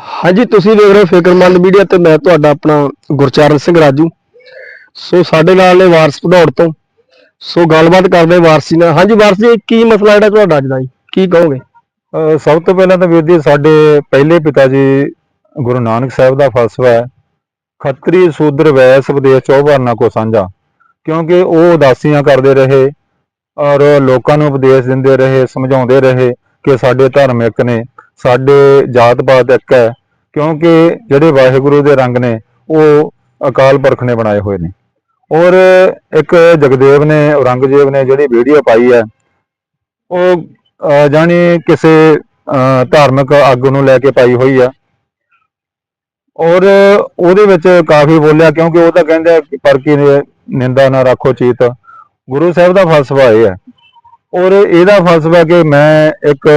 ਹਾਂਜੀ, ਤੁਸੀਂ ਦੇਖ ਰਹੇ ਹੋ ਫਿਕਰਮੰਦ ਮੀਡੀਆ ਤੇ ਮੈਂ ਤੁਹਾਡਾ ਆਪਣਾ ਗੁਰਚਰਨ ਸਿੰਘ ਰਾਜੂ। ਸੋ ਸਾਡੇ ਨਾਲ ਨੇ ਵਾਰਸ ਭਦੌੜ ਤੋਂ। ਸੋ ਗੱਲਬਾਤ ਕਰਦੇ ਵਾਰਸੀ ਨਾਲ। ਹਾਂਜੀ ਵਾਰਸ ਜੀ, ਕੀ ਮਸਲਾ ਜਿਹੜਾ ਤੁਹਾਡਾ ਅੱਜ ਦਾ ਜੀ? ਕੀ ਕਹੋਗੇ? ਅਹ ਸਭ ਤੋਂ ਪਹਿਲਾਂ ਤਾਂ ਵੀਰ ਜੀ, ਸਾਡੇ ਪਹਿਲੇ ਪਿਤਾ ਜੀ ਗੁਰੂ ਨਾਨਕ ਸਾਹਿਬ ਦਾ ਫਲਸਫਾ ਹੈ। ਖੱਤਰੀ, ਸੂਦਰ, ਵੈਸ, ਵਿਦੇਸ਼ ਚੌਭਰਨਾ ਕੋ ਸਾਂਝਾ। ਕਿਉਂਕਿ ਉਹ ਉਦਾਸੀਆਂ ਕਰਦੇ ਰਹੇ ਔਰ ਲੋਕਾਂ ਨੂੰ ਉਪਦੇਸ਼ ਦਿੰਦੇ ਰਹੇ, ਸਮਝਾਉਂਦੇ ਰਹੇ ਕਿ ਸਾਡੇ ਧਰਮ ਇੱਕ ਨੇ। ਸਾਡੇ ਜਾਤ ਪਾਤ ਇੱਕ ਹੈ, ਕਿਉਂਕਿ ਜਿਹੜੇ ਵਾਹਿਗੁਰੂ ਦੇ ਰੰਗ ਨੇ, ਉਹ ਅਕਾਲ ਪੁਰਖ ਨੇ ਬਣਾਏ ਹੋਏ ਨੇ। ਔਰ ਇੱਕ ਜਗਦੇਵ ਨੇ, ਔਰੰਗਜ਼ੇਬ ਨੇ ਜਿਹੜੀ ਵੀਡੀਓ ਪਾਈ ਹੈ, ਉਹ, ਅਹ, ਜਾਣੀ ਕਿਸੇ, ਅਹ, ਧਾਰਮਿਕ ਆਗੂ ਨੂੰ ਲੈ ਕੇ ਪਾਈ ਹੋਈ ਆ। ਔਰ ਉਹਦੇ ਵਿੱਚ ਕਾਫੀ ਬੋਲਿਆ, ਕਿਉਂਕਿ ਉਹ ਤਾਂ ਕਹਿੰਦਾ ਕਿ ਪਰ ਕੀ ਨਿੰਦਾ ਨਾ ਰੱਖੋ ਚੀਤ। ਗੁਰੂ ਸਾਹਿਬ ਦਾ ਫਲਸਫਾ ਇਹ ਹੈ। ਔਰ ਇਹਦਾ ਫਲਸਫਾ ਕਿ ਮੈਂ ਇੱਕ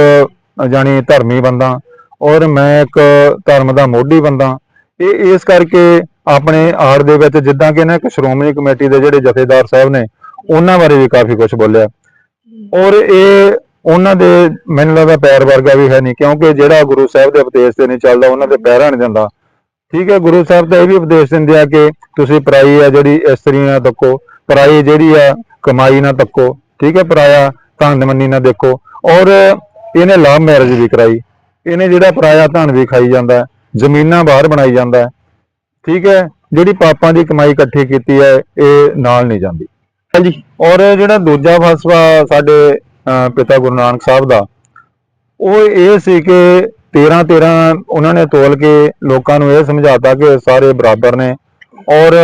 ਅਹ ਜਾਣੀ ਧਰਮੀ ਬੰਦਾ ਔਰ ਮੈਂ ਇੱਕ ਧਰਮ ਦਾ ਮੋਢੀ ਬੰਦਾ, ਇਹ ਇਸ ਕਰਕੇ ਆਪਣੇ ਆੜ ਦੇ ਵਿੱਚ ਜਿੱਦਾਂ ਕਿ ਨਾ ਇੱਕ ਸ਼੍ਰੋਮਣੀ ਕਮੇਟੀ ਦੇ ਜਿਹੜੇ ਜਥੇਦਾਰ ਸਾਹਿਬ ਨੇ, ਉਹਨਾਂ ਬਾਰੇ ਵੀ ਕਾਫੀ ਕੁਝ ਬੋਲਿਆ। ਔਰ ਇਹ ਉਹਨਾਂ ਦੇ ਮੈਨੂੰ ਲੱਗਦਾ ਪੈਰ ਵਰਗਾ ਵੀ ਹੈ ਨਹੀਂ, ਕਿਉਂਕਿ ਜਿਹੜਾ ਗੁਰੂ ਸਾਹਿਬ ਦੇ ਉਪਦੇਸ਼ ਤੇ ਨਹੀਂ ਚੱਲਦਾ, ਉਹਨਾਂ ਦੇ ਪੈਰਾਂ ਨਹੀਂ ਜਾਂਦਾ ਠੀਕ ਹੈ, ਗੁਰੂ ਸਾਹਿਬ ਤਾਂ ਇਹ ਵੀ ਉਪਦੇਸ਼ ਦਿੰਦੇ ਆ ਕਿ ਤੁਸੀਂ ਪਰਾਈ ਆ ਜਿਹੜੀ ਇਸਤਰੀ ਨਾ ਤੱਕੋ ਪਰਾਈ ਜਿਹੜੀ ਆ ਕਮਾਈ ਨਾ ਤੱਕੋ ਠੀਕ ਹੈ, ਪਰਾਇਆ ਧਨ ਮੰਨੀ ਨਾ ਦੇਖੋ। ਔਰ ਇਹਨੇ ਲਵ ਮੈਰਿਜ ਵੀ ਕਰਾਈ। ਇਹਨੇ ਜਿਹੜਾ ਪਰਾਇਆ ਧਨ ਵੀ ਖਾਈ ਜਾਂਦਾ ਜ਼ਮੀਨਾਂ ਬਾਹਰ ਬਣਾਈ ਜਾਂਦਾ ਠੀਕ ਹੈ, ਜਿਹੜੀ ਪਾਪਾਂ ਦੀ ਕਮਾਈ ਇਕੱਠੀ ਕੀਤੀ ਹੈ, ਇਹ ਨਾਲ ਨਹੀਂ ਜਾਂਦੀ। ਹਾਂਜੀ, ਔਰ ਜਿਹੜਾ ਦੂਜਾ ਫਲਸਫਾ ਸਾਡੇ ਪਿਤਾ ਗੁਰੂ ਨਾਨਕ ਸਾਹਿਬ ਦਾ, ਉਹ ਇਹ ਸੀ ਕਿ 13 13 ਉਹਨਾਂ ਨੇ ਤੋਲ ਕੇ ਲੋਕਾਂ ਨੂੰ ਇਹ ਸਮਝਾਤਾ ਕਿ ਸਾਰੇ ਬਰਾਬਰ ਨੇ ਔਰ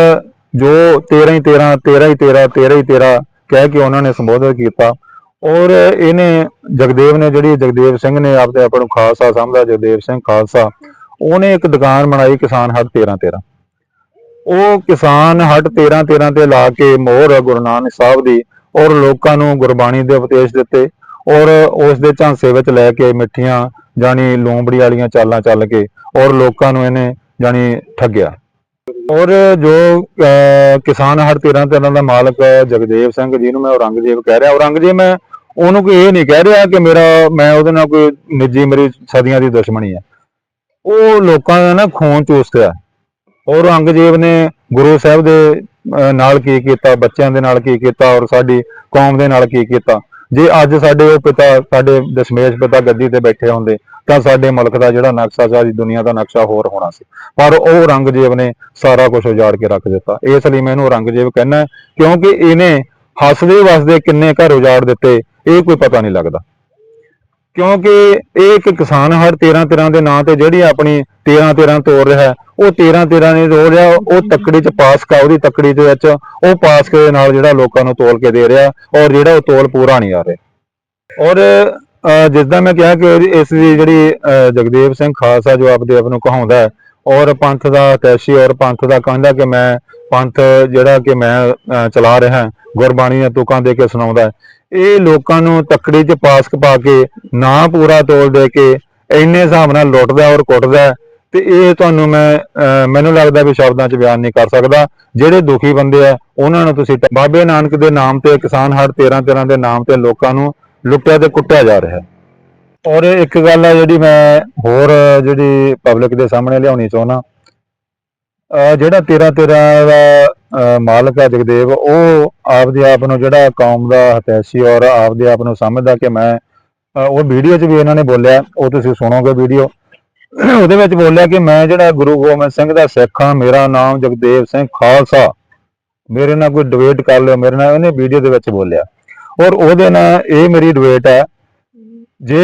ਜੋ 13 ਹੀ 13 13 ਹੀ 13 13 ਹੀ 13 ਕਹਿ ਕੇ ਉਹਨਾਂ ਨੇ ਸੰਬੋਧਨ ਕੀਤਾ ਔਰ ਇਹਨੇ ਜਗਦੇਵ ਨੇ ਜਿਹੜੀ ਜਗਦੇਵ ਸਿੰਘ ਨੇ ਆਪਦੇ ਆਪ ਨੂੰ ਖਾਲਸਾ ਸਮਝਦਾ ਜਗਦੇਵ ਸਿੰਘ ਖਾਲਸਾ ਉਹਨੇ ਇੱਕ ਦੁਕਾਨ ਬਣਾਈ ਕਿਸਾਨ ਹੱਟ 13 13 ਉਹ ਕਿਸਾਨ ਹੱਟ 13 13 ਤੇ ਲਾ ਕੇ ਮੋਹਰ ਗੁਰੂ ਨਾਨਕ ਸਾਹਿਬ ਦੀ ਔਰ ਲੋਕਾਂ ਨੂੰ ਗੁਰਬਾਣੀ ਦੇ ਉਪਦੇਸ਼ ਦਿੱਤੇ ਔਰ ਉਸ ਦੇ ਝਾਂਸੇ ਵਿੱਚ ਲੈ ਕੇ ਮਿੱਠੀਆਂ ਜਾਨੀ ਲੂੰਬੜੀ ਵਾਲੀਆਂ ਚਾਲਾਂ ਚੱਲ ਕੇ ਔਰ ਲੋਕਾਂ ਨੂੰ ਇਹਨੇ ਜਾਨੀ ਠੱਗਿਆ। ਔਰ ਜੋ ਅਹ, ਕਿਸਾਨ ਹੱਟ 13 13 ਦਾ ਮਾਲਕ ਜਗਦੇਵ ਸਿੰਘ ਜੀ ਨੂੰ ਮੈਂ ਔਰੰਗਜ਼ੇਬ ਕਹਿ ਰਿਹਾ। ਔਰੰਗਜ਼ੇਬ ਮੈਂ ਉਹਨੂੰ ਕੋਈ ਇਹ ਨਹੀਂ ਕਹਿ ਰਿਹਾ ਕਿ ਮੇਰਾ, ਮੈਂ ਉਹਦੇ ਨਾਲ ਕੋਈ ਨਿੱਜੀ ਮੇਰੀ ਸਦੀਆਂ ਦੀ ਦੁਸ਼ਮਣੀ ਹੈ। ਉਹ ਲੋਕਾਂ ਦਾ ਨਾ ਖੂਨ ਚੂਸਿਆ ਔਰ ਔਰੰਗਜ਼ੇਬ ਨੇ ਗੁਰੂ ਸਾਹਿਬ ਦੇ ਨਾਲ ਕੀ ਕੀਤਾ, ਬੱਚਿਆਂ ਦੇ ਨਾਲ ਕੀ ਕੀਤਾ, ਔਰ ਸਾਡੀ ਕੌਮ ਦੇ ਨਾਲ ਕੀ ਕੀਤਾ। ਜੇ ਅੱਜ ਸਾਡੇ ਉਹ ਪਿਤਾ, ਸਾਡੇ ਦਸ਼ਮੇਸ਼ ਪਿਤਾ ਗੱਦੀ ਤੇ ਬੈਠੇ ਹੁੰਦੇ, ਤਾਂ ਸਾਡੇ ਮੁਲਕ ਦਾ ਜਿਹੜਾ ਨਕਸ਼ਾ ਸਾਰੀ ਦੁਨੀਆ ਦਾ ਨਕਸ਼ਾ ਹੋਰ ਹੋਣਾ ਸੀ। ਪਰ ਉਹ ਔਰੰਗਜ਼ੇਬ ਨੇ ਸਾਰਾ ਕੁਝ ਉਜਾੜ ਕੇ ਰੱਖ ਦਿੱਤਾ। ਇਸ ਲਈ ਮੈਂ ਇਹਨੂੰ ਔਰੰਗਜ਼ੇਬ ਕਹਿੰਦਾ, ਕਿਉਂਕਿ ਇਹਨੇ ਹੱਸਦੇ ਵਸਦੇ ਕਿੰਨੇ ਘਰ ਉਜਾੜ ਦਿੱਤੇ ਇਹ ਕੋਈ ਪਤਾ ਨਹੀਂ ਲੱਗਦਾ। ਕਿਉਂਕਿ ਇਹ ਇੱਕ ਕਿਸਾਨ ਹਰ 13 13 ਦੇ ਨਾਂ ਤੇ ਜਿਹੜੀ ਆਪਣੀ 13 13 ਤੋੜ ਰਿਹਾ ਉਹ 13 13 ਨਹੀਂ ਤੋੜ ਰਿਹਾ ਉਹ ਤੱਕੜੀ ਚ ਪਾਸ ਕਾ ਉਹਦੀ ਤੱਕੜੀ ਦੇ ਵਿੱਚ ਉਹ ਪਾਸ ਕੇ ਦੇ ਨਾਲ ਜਿਹੜਾ ਲੋਕਾਂ ਨੂੰ ਤੋਲ ਕੇ ਦੇ ਰਿਹਾ ਔਰ ਜਿਹੜਾ ਉਹ ਤੋਲ ਪੂਰਾ ਨਹੀਂ ਆ ਰਿਹਾ। ਔਰ ਅਹ, ਜਿੱਦਾਂ ਮੈਂ ਕਿਹਾ ਕਿ ਇਸ ਦੀ ਜਿਹੜੀ ਅਹ, ਜਗਦੇਵ ਸਿੰਘ ਖਾਲਸਾ ਜੋ ਆਪਦੇ ਆਪ ਨੂੰ ਕਹਾਉਂਦਾ ਔਰ ਪੰਥ ਦਾ ਕੈਸ਼ੀ ਔਰ ਪੰਥ ਦਾ ਕਹਿੰਦਾ ਕਿ ਮੈਂ ਪੰਥ ਜਿਹੜਾ ਕਿ ਮੈਂ ਚਲਾ ਰਿਹਾ, ਗੁਰਬਾਣੀ ਦੀਆਂ ਤੁਕਾਂ ਦੇ ਕੇ ਸੁਣਾਉਂਦਾ ਇਹ ਲੋਕਾਂ ਨੂੰ ਤੱਕੜੀ 'ਚ ਪਾਸਕ ਪਾ ਕੇ, ਨਾ ਪੂਰਾ ਤੋਲ ਦੇ ਕੇ, ਇੰਨੇ ਹਿਸਾਬ ਨਾਲ ਲੁੱਟਦਾ ਔਰ ਕੁੱਟਦਾ ਹੈ ਤੇ ਇਹ ਤੁਹਾਨੂੰ ਮੈਂ ਮੈਨੂੰ ਲੱਗਦਾ ਵੀ ਸ਼ਬਦਾਂ 'ਚ ਬਿਆਨ ਨਹੀਂ ਕਰ ਸਕਦਾ। ਜਿਹੜੇ ਦੁਖੀ ਬੰਦੇ ਆ, ਉਹਨਾਂ ਨੂੰ ਤੁਸੀਂ ਬਾਬੇ ਨਾਨਕ ਦੇ ਨਾਮ ਤੇ, ਕਿਸਾਨ ਹੜ 13 13 ਦੇ ਨਾਮ ਤੇ ਲੋਕਾਂ ਨੂੰ ਲੁੱਟਿਆ ਤੇ ਕੁੱਟਿਆ ਜਾ ਰਿਹਾ ਔਰ ਇੱਕ ਗੱਲ ਹੈ ਜਿਹੜੀ ਮੈਂ ਹੋਰ ਜਿਹੜੀ ਪਬਲਿਕ ਦੇ ਸਾਹਮਣੇ ਲਿਆਉਣੀ ਚਾਹੁੰਦਾ ਜਿਹੜਾ 13 13 ਦਾ ਮਾਲਕ ਹੈ ਜਗਦੇਵ, ਉਹ ਆਪਦੇ ਆਪ ਨੂੰ ਜਿਹੜਾ ਕੌਮ ਦਾ ਹਤੈਸ਼ੀ ਔਰ ਆਪਦੇ ਆਪ ਨੂੰ ਸਮਝਦਾ ਕਿ ਮੈਂ ਉਹ ਵੀਡੀਓ 'ਚ ਵੀ ਇਹਨਾਂ ਨੇ ਬੋਲਿਆ, ਉਹ ਤੁਸੀਂ ਸੁਣੋਗੇ ਵੀਡੀਓ। ਉਹਦੇ ਵਿੱਚ ਬੋਲਿਆ ਕਿ ਮੈਂ ਜਿਹੜਾ ਗੁਰੂ ਗੋਬਿੰਦ ਸਿੰਘ ਦਾ ਸਿੱਖ ਹਾਂ, ਮੇਰਾ ਨਾਮ ਜਗਦੇਵ ਸਿੰਘ ਖਾਲਸਾ। ਮੇਰੇ ਨਾਲ ਕੋਈ ਡਿਬੇਟ ਕਰ ਲਿਓ, ਮੇਰੇ ਨਾਲ ਉਹਨੇ ਵੀਡੀਓ ਦੇ ਵਿੱਚ ਬੋਲਿਆ। ਔਰ ਉਹਦੇ ਨਾਲ ਇਹ ਮੇਰੀ ਡਿਬੇਟ ਹੈ ਜੇ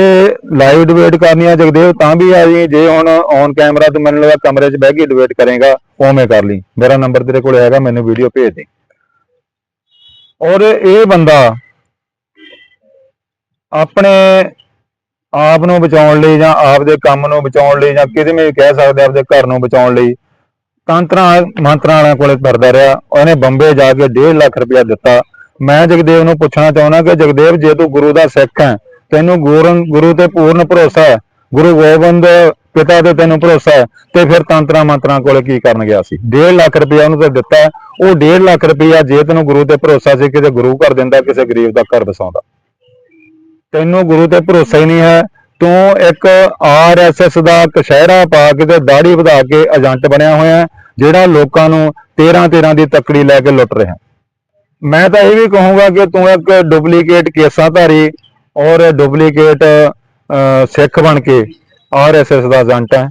ਲਾਈਵ ਡਿਬੇਟ ਕਰਨੀ ਆ ਜਗਦੇਵ, ਤਾਂ ਵੀ ਆ ਜੀ। ਜੇ ਹੁਣ ਔਨ ਕੈਮਰਾ ਤੇ ਮੈਨੂੰ ਲੱਗਾ ਕਮਰੇ 'ਚ ਬਹਿ ਕੇ ਡਿਬੇਟ ਕਰੇਗਾ, ਉਵੇਂ ਕਰ ਲਈ। ਮੇਰਾ ਨੰਬਰ ਤੇਰੇ ਕੋਲ ਹੈਗਾ, ਮੈਨੂੰ ਵੀਡੀਓ ਭੇਜ ਦੇ। ਔਰ ਇਹ ਬੰਦਾ ਆਪਣੇ ਆਪ ਨੂੰ ਬਚਾਉਣ ਲਈ ਜਾਂ ਆਪਦੇ ਕੰਮ ਨੂੰ ਬਚਾਉਣ ਲਈ ਜਾਂ ਕਿਤੇ ਵੀ ਕਹਿ ਸਕਦੇ ਆਪਦੇ ਘਰ ਨੂੰ ਬਚਾਉਣ ਲਈ ਤੰਤਰਾਂ, ਮੰਤਰਾਂ ਵਾਲਿਆਂ ਕੋਲੇ ਫਿਰਦਾ ਰਿਹਾ। ਉਹਨੇ ਬੰਬੇ ਜਾ ਕੇ 1.5 ਲੱਖ ਰੁਪਇਆ ਦਿੱਤਾ। ਮੈਂ ਜਗਦੇਵ ਨੂੰ ਪੁੱਛਣਾ ਚਾਹੁੰਦਾ ਕਿ ਜਗਦੇਵ, ਜੇ ਤੂੰ ਗੁਰੂ ਦਾ ਸਿੱਖ ਹੈ ਤੈਨੂੰ ਗੁਰੂ ਗੁਰੂ ਤੇ ਪੂਰਨ ਭਰੋਸਾ ਹੈ, ਗੁਰੂ ਗੋਬਿੰਦ ਪਿਤਾ ਤੇ ਤੈਨੂੰ ਭਰੋਸਾ ਹੈ, ਤੇ ਫਿਰ ਤੰਤਰਾਂ ਮੰਤਰਾਂ ਕੋਲ ਕੀ ਕਰਨ ਗਿਆ ਸੀ? 1.5 ਲੱਖ ਰੁਪਇਆ ਉਹਨੂੰ ਤੇ ਦਿੱਤਾ ਉਹ 1.5 ਲੱਖ ਰੁਪਇਆ ਜੇ ਤੈਨੂੰ ਗੁਰੂ ਤੇ ਭਰੋਸਾ ਸੀ, ਕਿਤੇ ਗੁਰੂ ਘਰ ਦਿੰਦਾ, ਕਿਸੇ ਗਰੀਬ ਦਾ ਘਰ ਵਸਾਉਂਦਾ। ਤੈਨੂੰ ਗੁਰੂ ਤੇ ਭਰੋਸਾ ਹੀ ਨਹੀਂ ਹੈ, ਤੂੰ ਇੱਕ ਆਰਐਸਐਸ ਦਾ ਕਸ਼ਹਿਰਾ ਪਾ ਕੇ ਤੇ ਦਾੜੀ ਵਧਾ ਕੇ ਏਜੰਟ ਬਣਿਆ ਹੋਇਆ ਜਿਹੜਾ ਲੋਕਾਂ ਨੂੰ 13 13 ਦੀ ਤੱਕੜੀ ਲੈ ਕੇ ਲੁੱਟ ਰਿਹਾ ਮੈਂ ਤਾਂ ਇਹ ਵੀ ਕਹੂੰਗਾ ਕਿ ਤੂੰ ਇੱਕ ਡੁਪਲੀਕੇਟ ਕੇਸਾਂ ਧਾਰੀ ਡੁਪਲੀਕੇਟ ਅਹ, ਸਿੱਖ ਬਣ ਕੇ ਆਰਐਸਐਸ ਦਾ ਏਜੰਟ ਹੈ।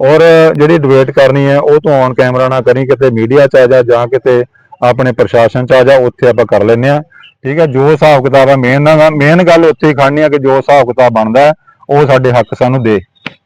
ਔਰ ਜਿਹੜੀ ਡਿਬੇਟ ਕਰਨੀ ਹੈ ਉਹ ਤੋਂ ਔਨ ਕੈਮਰਾ ਨਾ ਕਰੀ ਕਿਤੇ ਮੀਡੀਆ 'ਚ ਆ ਜਾ ਜਾਂ ਕਿਤੇ ਆਪਣੇ ਪ੍ਰਸ਼ਾਸਨ 'ਚ ਆ ਜਾ ਉੱਥੇ ਆਪਾਂ ਕਰ ਲੈਂਦੇ ਆ ਠੀਕ ਹੈ ਜੋ ਹਿਸਾਬ ਕਿਤਾਬ ਹੈ ਮੇਨ ਮੇਨ ਗੱਲ ਉੱਥੇ ਹੀ ਖੜਨੀ ਆ ਕਿ ਜੋ ਹਿਸਾਬ ਕਿਤਾਬ ਬਣਦਾ ਉਹ ਸਾਡੇ ਹੱਕ ਸਾਨੂੰ ਦੇ।